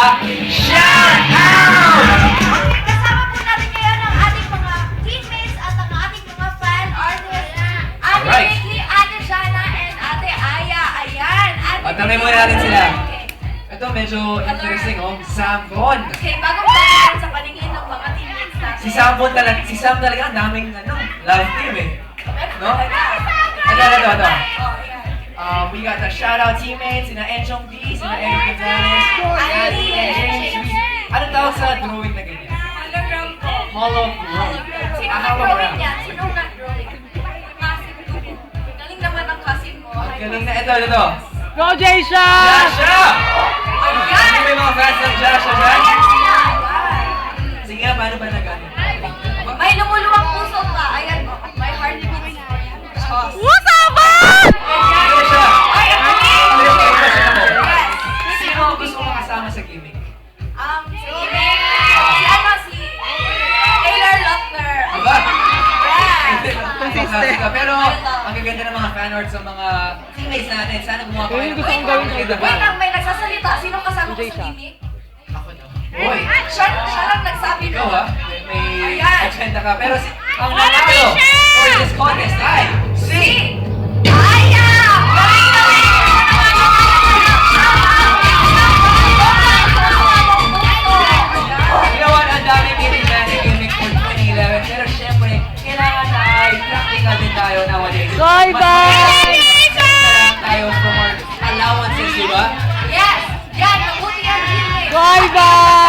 shout out! Kasama po natin ngayon ang ating mga teammates at ang ating mga fan artists. Ate Alright. Ate Shana, and Ate Aya. Ayan. Ate Patangay muna natin sila. Ito medyo interesting oh, Sambon. Okay, bagong background sa paningin ng mga teammates natin. Si Sambon talaga, si talaga ang daming ano, love team eh. No? Ito, ito, ito. Um, we got the shoutout teammates, sina Enchong B, sina Eric Gonzalez, at. Anong tawag sa drawing na ganyan? Hologram po. Drawing. Sino Ah, ka hologram. drawing yan? Sino ka drawing? Massive. Galing naman ang cousin mo. Galing na ito, ito. Go, Jason! Jasha! Consistent. Pero, ang gaganda ng mga fan arts ng mga teammates natin. Sana gumawa pa kayo. gusto kong gawin ba? Wait lang, may nagsasalita. Sino kasama ko sa gimmick? Ako na. Hoy! Siya, siya lang nagsabi Ikaw nun. ha? May, agenda ka. Pero si, ang nanalo for this contest ay si practical din tayo nowadays. Bye, bye! tayo from our allowances, di ba? Yes! Yan, mabuti ang gimmick. Bye-bye!